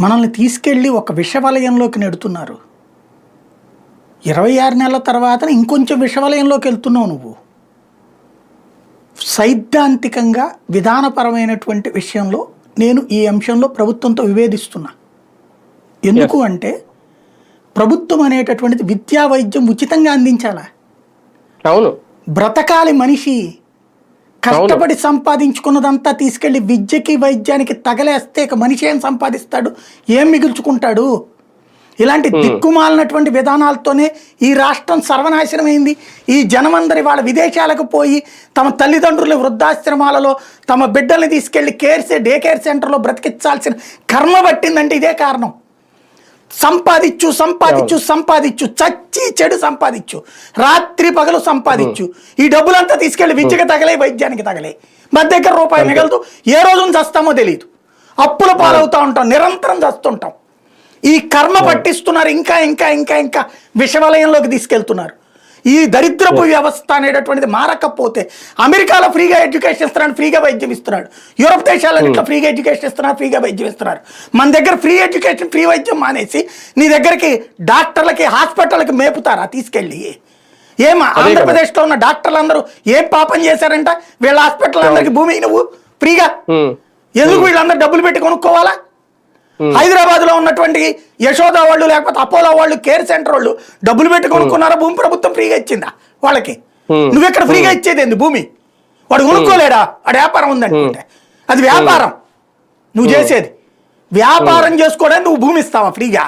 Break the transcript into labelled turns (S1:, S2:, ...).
S1: మనల్ని తీసుకెళ్ళి ఒక విషవలయంలోకి నెడుతున్నారు. ఇరవై ఆరు నెలల తర్వాత ఇంకొంచెం విషవలయంలోకి వెళ్తున్నావు నువ్వు. సైద్ధాంతికంగా విధానపరమైనటువంటి విషయంలో నేను ఈ అంశంలో ప్రభుత్వంతో విభేదిస్తున్నా. ఎందుకు అంటే ప్రభుత్వం అనేటటువంటిది విద్యా వైద్యం ఉచితంగా అందించాలా?
S2: అవును.
S1: బ్రతకాలి మనిషి కష్టపడి సంపాదించుకున్నదంతా తీసుకెళ్ళి విద్యకి వైద్యానికి తగలేస్తే ఇక మనిషి ఏం సంపాదిస్తాడు? ఏం మిగుల్చుకుంటాడు? ఇలాంటి దిక్కుమాలినటువంటి విధానాలతోనే ఈ రాష్ట్రం సర్వనాశనమైంది. ఈ జనమందరి వాళ్ళ విదేశాలకు పోయి తమ తల్లిదండ్రుల వృద్ధాశ్రమాలలో తమ బిడ్డల్ని తీసుకెళ్ళి కేర్ డే కేర్ సెంటర్లో బ్రతికించాల్సిన కర్మ పట్టిందంటే ఇదే కారణం. సంపాదించు సంపాదించు సంపాదించు. చచ్చి చెడు సంపాదించు. రాత్రి పగలు సంపాదించు. ఈ డబ్బులంతా తీసుకెళ్ళి విద్యకి తగలే వైద్యానికి తగలే. మన దగ్గర రూపాయి మిగలదు. ఏ రోజున చస్తామో తెలియదు అప్పుల పాలవుతా ఉంటాం. నిరంతరం చస్తుంటాం. ఈ కర్మ పట్టిస్తున్నారు. ఇంకా ఇంకా ఇంకా ఇంకా విషవలయంలోకి తీసుకెళ్తున్నారు. ఈ దరిద్రపు వ్యవస్థ అనేటటువంటిది మారకపోతే అమెరికాలో ఫ్రీగా ఎడ్యుకేషన్ ఇస్తున్నాడు ఫ్రీగా వైద్యం ఇస్తున్నాడు. యూరోప్ దేశాల్లో ఇట్లా ఫ్రీగా ఎడ్యుకేషన్ ఇస్తున్నారు ఫ్రీగా వైద్యం ఇస్తున్నారు. మన దగ్గర ఫ్రీ ఎడ్యుకేషన్ ఫ్రీ వైద్యం మానేసి నీ దగ్గరికి డాక్టర్లకి హాస్పిటల్కి మేపుతారా? తీసుకెళ్ళి. ఏం ఆంధ్రప్రదేశ్లో ఉన్న డాక్టర్లు అందరూ ఏం పాపం చేశారంట? వీళ్ళ హాస్పిటల్ అందరికి భూమి నువ్వు ఫ్రీగా.
S2: ఉమ్,
S1: ఎందుకు వీళ్ళందరూ డబ్బులు పెట్టి కొనుక్కోవాలా? హైదరాబాద్లో ఉన్నటువంటి యశోద వాళ్ళు లేకపోతే అపోలో వాళ్ళు కేర్ సెంటర్ వాళ్ళు డబ్బులు పెట్టి కొనుక్కున్నారా? భూమి ప్రభుత్వం ఫ్రీగా ఇచ్చిందా వాళ్ళకి. నువ్వు ఎక్కడ ఫ్రీగా ఇచ్చేది ఏంది భూమి? వాడు కొనుక్కోలేడా? వాడు వ్యాపారం ఉందనుకుంటే అది వ్యాపారం. నువ్వు చేసేది. వ్యాపారం చేసుకోవడానికి నువ్వు భూమి ఇస్తావా ఫ్రీగా?